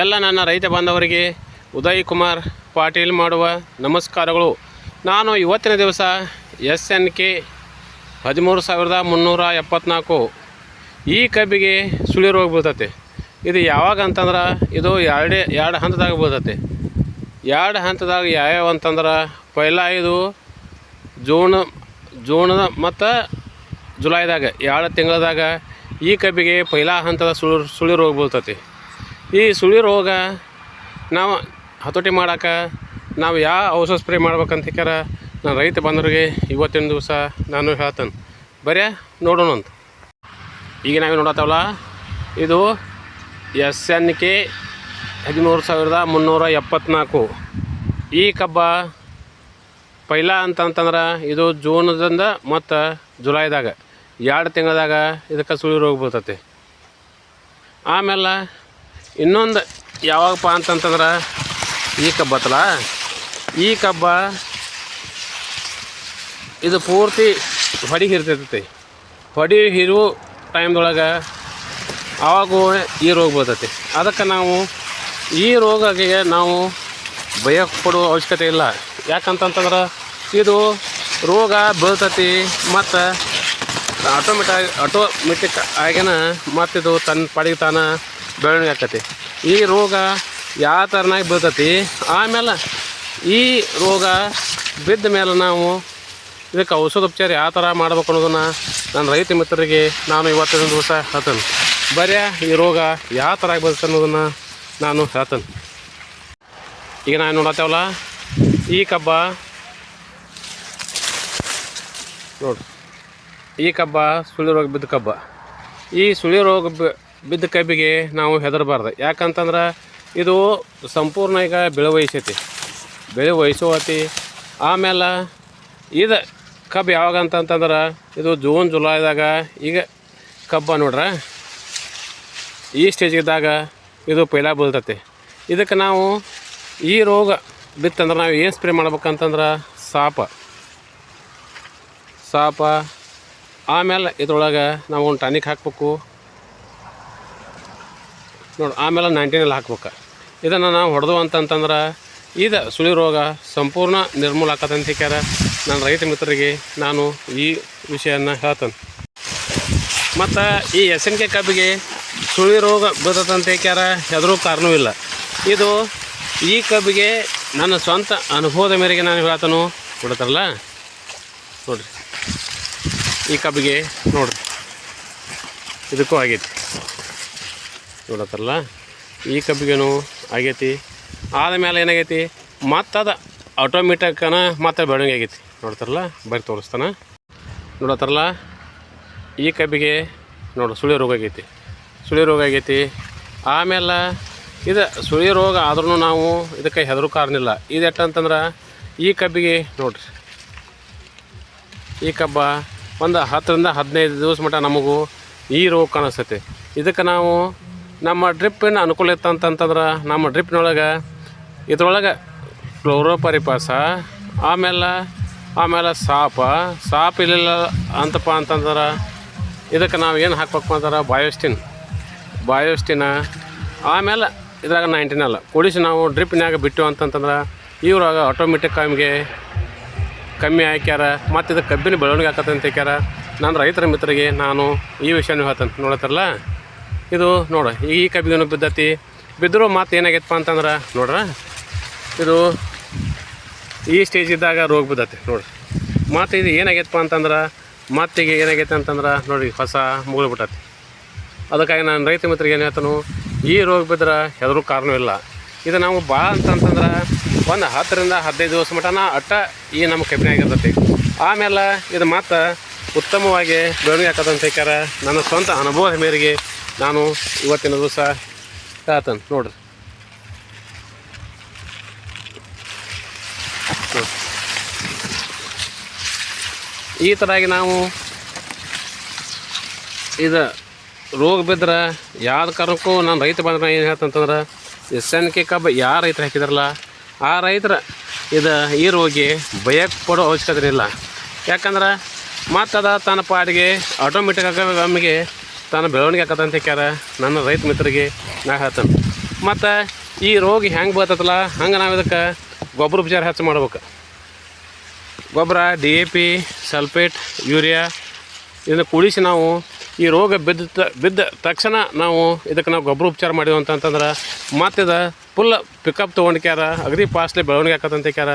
ಎಲ್ಲ ನನ್ನ ರೈತ ಬಾಂಧವರಿಗೆ ಉದಯ್ ಕುಮಾರ್ ಪಾಟೀಲ್ ಮಾಡುವ ನಮಸ್ಕಾರಗಳು. ನಾನು ಇವತ್ತಿನ ದಿವಸ ಎಸ್ ಎನ್ ಕೆ ಹದಿಮೂರು ಸಾವಿರದ ಮುನ್ನೂರ ಎಪ್ಪತ್ನಾಲ್ಕು ಈ ಕಬ್ಬಿಗೆ ಸುಳಿ ರೋಗ ಬೀಳ್ತೈತೆ ಇದು ಯಾವಾಗ ಅಂತಂದ್ರೆ ಇದು ಎರಡೇ, ಎರಡು ಹಂತದಾಗ ಬೀಳ್ತೈತೆ. ಎರಡು ಹಂತದಾಗ ಯಾವ್ಯಾವ ಅಂತಂದ್ರೆ ಪೈಲ ಇದು ಜೂನ್ ಜೂನ್ ಮತ್ತು ಜುಲೈದಾಗ ಎರಡು ತಿಂಗಳದಾಗ ಈ ಕಬ್ಬಿಗೆ ಪೈಲಾ ಹಂತದ ಸುಳಿರು ಸುಳಿ ರೋಗ ಈ ಸುಳಿ ರೋಗ ನಾವು ಹತೋಟಿ ಮಾಡಕ್ಕೆ ನಾವು ಯಾವ ಔಷಧ ಸ್ಪ್ರೇ ಮಾಡ್ಬೇಕಂತ ಹೇಳ್ಯಾರ ನಾನು ರೈತ ಬಂದ್ರಿಗೆ ಇವತ್ತಿನ ದಿವಸ ನಾನು ಹೇಳ್ತೇನೆ. ಬರೇ ನೋಡೋಣ ಅಂತ. ಈಗ ನಾವೇ ನೋಡತ್ತವಲ್ಲ, ಇದು ಎಸ್ ಎನ್ ಕೆ ಹದಿಮೂರು ಸಾವಿರದ ಮುನ್ನೂರ ಎಪ್ಪತ್ನಾಲ್ಕು. ಈ ಕಬ್ಬ ಪೈಲ ಅಂತಂತಂದ್ರೆ ಇದು ಜೂನ್ದಿಂದ ಮತ್ತು ಜುಲೈದಾಗ, ಎರಡು ತಿಂಗಳದಾಗ ಇದಕ್ಕೆ ಸುಳಿ ರೋಗ ಬೀಳ್ತೈತಿ ಆಮೇಲೆ ಇನ್ನೊಂದು ಯಾವಾಗಪ್ಪ ಅಂತಂತಂದ್ರೆ ಈ ಕಬ್ಬತ್ತಲ್ಲ? ಈ ಕಬ್ಬ ಇದು ಪೂರ್ತಿ ಹೊಡಿ ಹಿರ್ತೈತಿ ಹೊಡಿ ಹಿರು ಟೈಮ್ದೊಳಗೆ ಆವಾಗೂ ಈ ರೋಗ ಬರ್ತೈತಿ. ಅದಕ್ಕೆ ನಾವು ಈ ರೋಗಕ್ಕೆ ನಾವು ಭಯ ಪಡುವ ಅವಶ್ಯಕತೆ ಇಲ್ಲ. ಯಾಕಂತಂತಂದ್ರೆ ಇದು ರೋಗ ಬೀಳ್ತತಿ ಮತ್ತು ಆಟೋಮೆಟಾಗಿ ಆಟೋಮೆಟಿಕ್ ಆಗಿನ ಮತ್ತಿದು ತನ್ನ ಪಾಡಿಗೆ ತಾನ ಬೆಳವಣಿಗೆ ಆಕತಿ. ಈ ರೋಗ ಯಾವ ಥರನಾಗಿ ಬೀಳ್ತತಿ ಆಮೇಲೆ ಈ ರೋಗ ಬಿದ್ದ ಮೇಲೆ ನಾವು ಇದಕ್ಕೆ ಔಷಧೋಪಚಾರ ಯಾವ ಥರ ಮಾಡ್ಬೇಕು ಅನ್ನೋದನ್ನು ನನ್ನ ರೈತ ಮಿತ್ರರಿಗೆ ನಾನು ಇವತ್ತಿನ ದಿವಸ ಹೇಳ್ತೇನೆ. ಬರೀ ಈ ರೋಗ ಯಾವ ಥರ ಬರುತ್ತೆ ಅನ್ನೋದನ್ನು ನಾನು ಹೇಳ್ತೇನೆ. ಈಗ ನಾನು ನೋಡತ್ತೇವಲ್ಲ, ಈ ಕಬ್ಬ ನೋಡು. ಈ ಕಬ್ಬ ಸುಳಿ ರೋಗ ಬಿದ್ದ ಕಬ್ಬ. ಈ ಸುಳಿ ರೋಗ ಬಿದ್ದ ಕಬ್ಬಿಗೆ ನಾವು ಹೆದರಬಾರ್ದು. ಯಾಕಂತಂದ್ರೆ ಇದು ಸಂಪೂರ್ಣ ಈಗ ಬೆಳೆ ವಹಿಸೈತಿ ಬೆಳೆ ವಹಿಸುವತಿ ಆಮೇಲೆ ಇದು ಕಬ್ಬು ಯಾವಾಗ ಅಂತಂತಂದ್ರೆ ಇದು ಜೂನ್, ಜುಲೈದಾಗ ಈಗ ಕಬ್ಬ ನೋಡ್ರ, ಈ ಸ್ಟೇಜಿದ್ದಾಗ ಇದು ಪೈಲ ಬೀಳ್ತೈತಿ. ಇದಕ್ಕೆ ನಾವು ಈ ರೋಗ ಬಿತ್ತಂದ್ರೆ ನಾವು ಏನು ಸ್ಪ್ರೇ ಮಾಡ್ಬೇಕಂತಂದ್ರೆ ಸಾಪ. ಸಾಪ. ಆಮೇಲೆ ಇದ್ರೊಳಗೆ ನಾವು ಒಂದು ಟಾನಿಕ್ ಹಾಕ್ಬೇಕು. ನೋಡಿ, ಆಮೇಲೆ ನೈಂಟೀನಲ್ಲಿ ಹಾಕ್ಬೇಕು. ಇದನ್ನು ನಾವು ಹೊಡೆದು ಅಂತಂತಂದ್ರೆ ಇದು ಸುಳಿ ರೋಗ ಸಂಪೂರ್ಣ ನಿರ್ಮೂಲ ಆಕತ್ತಂತ ಹೇಳ್ಯಾರ ನನ್ನ ರೈತ ಮಿತ್ರರಿಗೆ ನಾನು ಈ ವಿಷಯನ ಹೇಳ್ತೇನೆ. ಮತ್ತು ಈ ಎಸ್ ಎನ್ ಕೆ ಕಬ್ಬಿಗೆ ಸುಳಿ ರೋಗ ಬರ್ತದಂತ ಹೇಳ್ಯಾರ ಹೆದರೂ ಕಾರಣವೂ ಇಲ್ಲ. ಇದು ಈ ಕಬ್ಬಿಗೆ ನನ್ನ ಸ್ವಂತ ಅನುಭವದ ಮೇರೆಗೆ ನಾನು ಹೇಳ್ತಾನು. ಕೊಡ್ತಾರಲ್ಲ ನೋಡಿರಿ. ಈ ಕಬ್ಬಿಗೆ ನೋಡ್ರಿ. ಇದಕ್ಕೂ ಆಗೈತಿ. ನೋಡತ್ತಾರಲ್ಲ? ಈ ಕಬ್ಬಿಗೇನು ಆಗೈತಿ. ಆದಮೇಲೆ ಏನಾಗೈತಿ? ಮತ್ತದ ಆಟೋಮೆಟಿಕ್ಕನ ಮತ್ತೆ ಬೆಳವಣಿಗೆ ಆಗೈತಿ. ನೋಡ್ತಾರಲ್ಲ ಬರಿ ತೋರಿಸ್ತಾನೆ. ನೋಡತ್ತಾರಲ್ಲ? ಈ ಕಬ್ಬಿಗೆ ನೋಡು, ಸುಳಿ ರೋಗ ಆಗೈತಿ. ಸುಳಿ ರೋಗ ಆಗೈತಿ. ಆಮೇಲೆ ಇದು ಸುಳಿ ರೋಗ ಆದ್ರೂ ನಾವು ಇದಕ್ಕೆ ಹೆದರು ಕಾರಣಿಲ್ಲ ಇದು ಎಟ್ಟಂತಂದ್ರೆ ಈ ಕಬ್ಬಿಗೆ ನೋಡ್ರಿ. ಈ ಕಬ್ಬ ಒಂದು ಹತ್ತರಿಂದ ಹದಿನೈದು ದಿವಸ ಮಟ್ಟ ನಮಗೂ ಈ ರೋಗ ಕಾಣಿಸ್ತೈತಿ. ಇದಕ್ಕೆ ನಾವು ನಮ್ಮ ಡ್ರಿಪ್ಪಿನ ಅನುಕೂಲ ಇತ್ತಂತಂತಂದ್ರೆ ನಮ್ಮ ಡ್ರಿಪ್ನೊಳಗೆ ಇದ್ರೊಳಗೆ ಕ್ಲೋರೋಪರಿಪಾಸ ಆಮೇಲೆ ಆಮೇಲೆ ಸಾಪ. ಸಾಪ್ ಇಲ್ಲ ಅಂತಪ್ಪ ಅಂತಂದ್ರೆ ಇದಕ್ಕೆ ನಾವು ಏನು ಹಾಕ್ಬೇಕು ಅಂತಾರೆ ಬಯೋಸ್ಟಿನ್ ಬಾಯೋಸ್ಟಿನ ಆಮೇಲೆ ಇದ್ರಾಗ ನೈಂಟಿನ್ ಅಲ್ಲ ಕೂಡಿಸಿ ನಾವು ಡ್ರಿಪ್ನಾಗ ಬಿಟ್ಟು ಅಂತಂತಂದ್ರೆ ಇವ್ರಾಗ ಆಟೋಮೆಟಿಕ್ ಕಮ್ಮಿಗೆ ಕಮ್ಮಿ ಹಾಕ್ಯಾರ. ಮತ್ತು ಇದು ಕಬ್ಬಿನ ಬೆಳವಣಿಗೆ ಹಾಕತ್ತಂತ ಅಂತ ಹೇಳ್ಯಾರ ನಾನು ರೈತರ ಮಿತ್ರರಿಗೆ ನಾನು ಈ ವಿಷಯನೂ ಹೇಳ್ತಂತ ನೋಡತ್ತಾರಲ್ಲ? ಇದು ನೋಡಿ, ಈ ಕಬ್ಬಿಗೂ ಬಿದ್ದತಿ ಬಿದ್ದರೂ ಮತ್ತೆ ಏನಾಗೈತಪ್ಪ ಅಂತಂದ್ರೆ, ನೋಡ್ರ? ಇದು ಈ ಸ್ಟೇಜ್ ಇದ್ದಾಗ ರೋಗ ಬಿದ್ದತಿ ನೋಡ್ರಿ ಮತ್ತು ಇದು ಏನಾಗೈತಪ್ಪ ಅಂತಂದ್ರೆ ಮತ್ತೀಗ ಏನಾಗೈತೆ ಅಂತಂದ್ರೆ, ನೋಡಿ, ಹೊಸ ಮುಗಿದ್ಬಿಟ್ಟತಿ ಅದಕ್ಕಾಗಿ ನಾನು ರೈತ ಮಿತ್ರರಿಗೆ ಏನು ಹೇಳ್ತಾನು, ಈ ರೋಗ ಬಿದ್ರೆ ಹೆದರು ಕಾರಣವಿಲ್ಲ ಇದು ನಾವು ಭಾಳ ಅಂತಂತಂದ್ರೆ ಒಂದು ಹತ್ತರಿಂದ ಹದಿನೈದು ದಿವಸ ಮಟನ ಅಟ್ಟ ಈ ನಮ್ಮ ಕಬ್ಬಿನಾಗಿರ್ತೈತಿ ಆಮೇಲೆ ಇದು ಮತ್ತು ಉತ್ತಮವಾಗಿ ಬೆಳವಣಿಗೆ ಹಾಕೋದಂತ ನನ್ನ ಸ್ವಂತ ಅನುಭವದ ಮೇರೆಗೆ ನಾನು ಇವತ್ತಿನ ದಿವಸ ತಾತನ್ ನೋಡ್ರಿ. ಈ ಥರಾಗಿ ನಾವು ಇದು ರೋಗ ಬಿದ್ರೆ ಯಾವ್ದು ಕಾರಣಕ್ಕೂ ನಾನು ರೈತ ಬಂದ್ರೆ ಏನು ಹೇಳ್ತಂತಂದ್ರೆ ಎಸ್ ಎನ್ ಕೆ ಕಬ್ಬು ಯಾವ ರೈತರು ಹಾಕಿದಾರಲ್ಲ, ಆ ರೈತರ ಇದು ಈ ರೋಗಿ ಭಯಕ್ಕೆ ಪಡೋ ಅವಶ್ಯಕತೆ ಇಲ್ಲ ಯಾಕಂದ್ರೆ ಮತ್ತದ ತನ್ನ ಪಾಡಿಗೆ ಆಟೋಮೆಟಿಕ್ ಆಗಿ ನಮಗೆ ತಾನು ಬೆಳವಣಿಗೆ ಆಕತ್ತಂತ ಹೇಳ್ಯಾರ ನನ್ನ ರೈತ ಮಿತ್ರರಿಗೆ ನಾ ಹೇಳ್ತೇನೆ. ಮತ್ತು ಈ ರೋಗ ಹೆಂಗೆ ಬರ್ತದಲ್ಲ ಹಂಗೆ ನಾವು ಇದಕ್ಕೆ ಗೊಬ್ಬರ ಉಪಚಾರ ಹೆಚ್ಚು ಮಾಡ್ಬೇಕು. ಗೊಬ್ಬರ D A P, sulphate, urea, ಇದನ್ನು ಕುಡಿಸಿ ನಾವು ಈ ರೋಗ ಬಿದ್ದ ಬಿದ್ದ ತಕ್ಷಣ ನಾವು ಇದಕ್ಕೆ ನಾವು ಗೊಬ್ಬರ ಉಪಚಾರ ಮಾಡಿದ್ವು ಅಂತಂತಂದ್ರೆ ಮತ್ತಿದ ಫುಲ್ ಪಿಕಪ್ ತೊಗೊಂಡ್ಯಾರ ಅಗದಿ ಫಾಸ್ಟ್ಲಿ ಬೆಳವಣಿಗೆ ಆಕತ್ತಂತ ಕ್ಯಾರ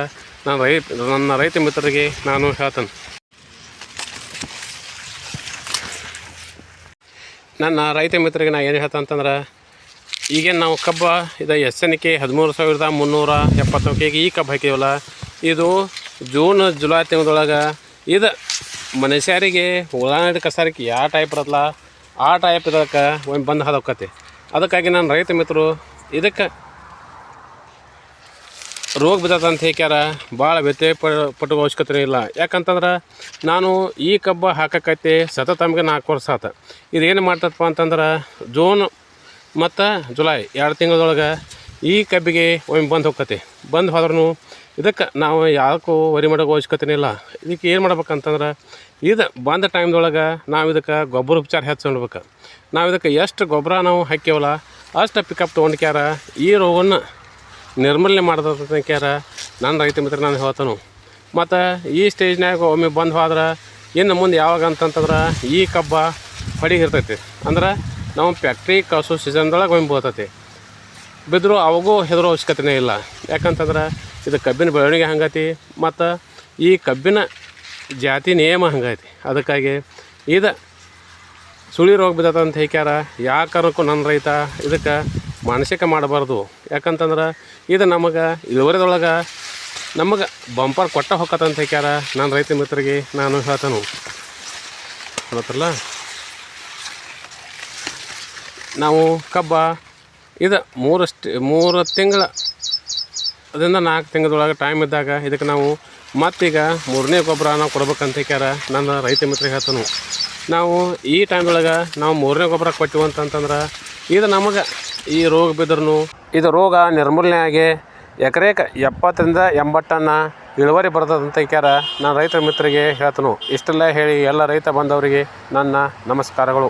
ನಾನು ರೈತ ನನ್ನ ರೈತ ಮಿತ್ರರಿಗೆ ನಾನು ಹೇಳ್ತೇನೆ. ನನ್ನ ರೈತ ಮಿತ್ರರಿಗೆ ನಾನು ಏನು ಹೇಳ್ತಾ ಅಂತಂದ್ರೆ, ಈಗೇನು ನಾವು ಕಬ್ಬ ಇದು ಎಸ್ ಎನ್ ಕೆ ಹದಿಮೂರು ಸಾವಿರದ ಮುನ್ನೂರ ಎಪ್ಪತ್ತು ಕೆ ಈ ಕಬ್ಬು ಹಾಕಿವಲ್ಲ, ಇದು ಜೂನ್, ಜುಲೈ ತಿಂಗಳೊಳಗೆ ಇದು ಮನುಷ್ಯರಿಗೆ ಉದಾಹರಣೆ ಕಸಾರಿಕೆ ಯಾವ ಟೈಪ್ ಇರತ್ತಲ್ಲ ಆ ಟೈಪ್ ಇದಕ್ಕೆ ಒಂದು ಬಂದು ಹಾದಕ್ಕತಿ ಅದಕ್ಕಾಗಿ ನಾನು ರೈತ ಮಿತ್ರರು ಇದಕ್ಕೆ ರೋಗ ಬಿದ್ದದ ಅಂತ ಹೇಳ್ಯಾರ ಭಾಳ ವ್ಯತ್ಯಯ ಪಟ್ಟುವ ಅವಶ್ಯಕತೆ ಇಲ್ಲ. ಯಾಕಂತಂದ್ರೆ ನಾನು ಈ ಕಬ್ಬ ಹಾಕಕೈತಿ ಸತತ ನಮಗೆ ನಾಲ್ಕು ವರ್ಷ ಆತ. ಇದೇನು ಮಾಡ್ತದಪ್ಪ ಅಂತಂದ್ರೆ ಜೂನ್ ಮತ್ತು ಜುಲೈ ಎರಡು ತಿಂಗಳೊಳಗೆ ಈ ಕಬ್ಬಿಗೆ ಒಮ್ಮೆ ಬಂದು ಹೋಗ್ತತಿ. ಬಂದು ಹೋದ್ರೂ ಇದಕ್ಕೆ ನಾವು ಯಾಕೂ ವರಿ ಮಾಡೋಕೆ ಅವಶ್ಯಕತೆ ಇಲ್ಲ. ಇದಕ್ಕೆ ಏನು ಮಾಡ್ಬೇಕಂತಂದ್ರೆ ಇದು ಬಂದ ಟೈಮ್ದೊಳಗೆ ನಾವು ಇದಕ್ಕೆ ಗೊಬ್ಬರ ಉಪಚಾರ ಹೆಚ್ಚು ಮಾಡ್ಬೇಕು ನಾವು ಇದಕ್ಕೆ ಎಷ್ಟು ಗೊಬ್ಬರ ನಾವು ಹಾಕ್ಯವಲ್ಲ, ಅಷ್ಟು ಪಿಕಪ್ ತೊಗೊಂಡ್ಕ್ಯಾರ ಈ ರೋಗವನ್ನು ನಿರ್ಮೂಲನೆ ಮಾಡ್ದಕ್ಯಾರ ನನ್ನ ರೈತ ಮಿತ್ರ ನಾನು ಹೇಳ್ತಾನು. ಮತ್ತು ಈ ಸ್ಟೇಜ್ನಾಗ ಒಮ್ಮೆ ಬಂದು ಹೋದ್ರೆ, ಇನ್ನು ಮುಂದೆ ಯಾವಾಗ ಅಂತಂತಂದ್ರೆ ಈ ಕಬ್ಬ ಇರ್ತೈತಿ. ಅಂದ್ರೆ ನಾವು ಫ್ಯಾಕ್ಟ್ರಿ ಕಸು ಸೀಸನ್ದೊಳಗೆ ಒಮ್ಮೆ ಬೀಳ್ತೈತಿ. ಬಿದ್ದರೂ ಅವಾಗೂ ಹೆದರೋ ಅವಶ್ಯಕತೆನೇ ಇಲ್ಲ. ಯಾಕಂತಂದ್ರೆ ಇದು ಕಬ್ಬಿನ ಬೆಳವಣಿಗೆ ಹಂಗೈತಿ, ಮತ್ತು ಈ ಕಬ್ಬಿನ ಜಾತಿ ನಿಯಮ ಹಂಗೈತಿ. ಅದಕ್ಕಾಗಿ ಇದು ಸುಳಿ ರೋಗ ಬಿದ್ದತಂತ ಅಂತ ಹೇಳ್ಕ್ಯಾರ ಯಾವ ಕಾರಣಕ್ಕೂ ನನ್ನ ರೈತ ಇದಕ್ಕೆ ಮಾನಸಿಕ ಮಾಡಬಾರ್ದು. ಯಾಕಂತಂದ್ರೆ ಇದು ನಮಗೆ, ಇಳುವರಿದೊಳಗೆ ನಮಗೆ ಬಂಪರ್ ಕೊಟ್ಟ ಹೊಕ್ಕತ್ತಂತ ಹೇಳ್ಯಾರ ನನ್ನ ರೈತ ಮಿತ್ರರಿಗೆ ನಾನು ಹೇಳ್ತಾನು. ಗೊತ್ತಲ್ಲ? ನಾವು ಕಬ್ಬ ಇದು ಮೂರು ಸ್ಟ್ ಮೂರು ತಿಂಗಳ ಅದರಿಂದ ನಾಲ್ಕು ತಿಂಗಳೊಳಗೆ ಟೈಮ್ ಇದ್ದಾಗ ಇದಕ್ಕೆ ನಾವು ಮತ್ತೀಗ ಮೂರನೇ ಗೊಬ್ಬರ ನಾವು ಕೊಡ್ಬೇಕಂತ ಹೇಳ್ಯಾರ ನನ್ನ ರೈತ ಮಿತ್ರ ಹೇಳ್ತಾನು. ನಾವು ಈ ಟೈಮ್ದೊಳಗೆ ನಾವು ಮೂರನೇ ಗೊಬ್ಬರ ಕೊಟ್ಟಿವಿ ಅಂತಂತಂದ್ರೆ ಇದು ನಮಗೆ ಈ ರೋಗ ಬಿದ್ರೂ ಇದು ರೋಗ ನಿರ್ಮೂಲನೆ ಆಗಿ ಎಕರೆಗೆ ಎಪ್ಪತ್ತರಿಂದ ಎಂಬತ್ತು ಟನ್ನ ಇಳುವರಿ ಬರ್ತದಂತ ಕ್ಯಾರ ನಾನು ರೈತ ಮಿತ್ರರಿಗೆ ಹೇಳ್ತನು. ಇಷ್ಟೆಲ್ಲ ಹೇಳಿ ಎಲ್ಲ ರೈತ ಬಂದವರಿಗೆ ನನ್ನ ನಮಸ್ಕಾರಗಳು.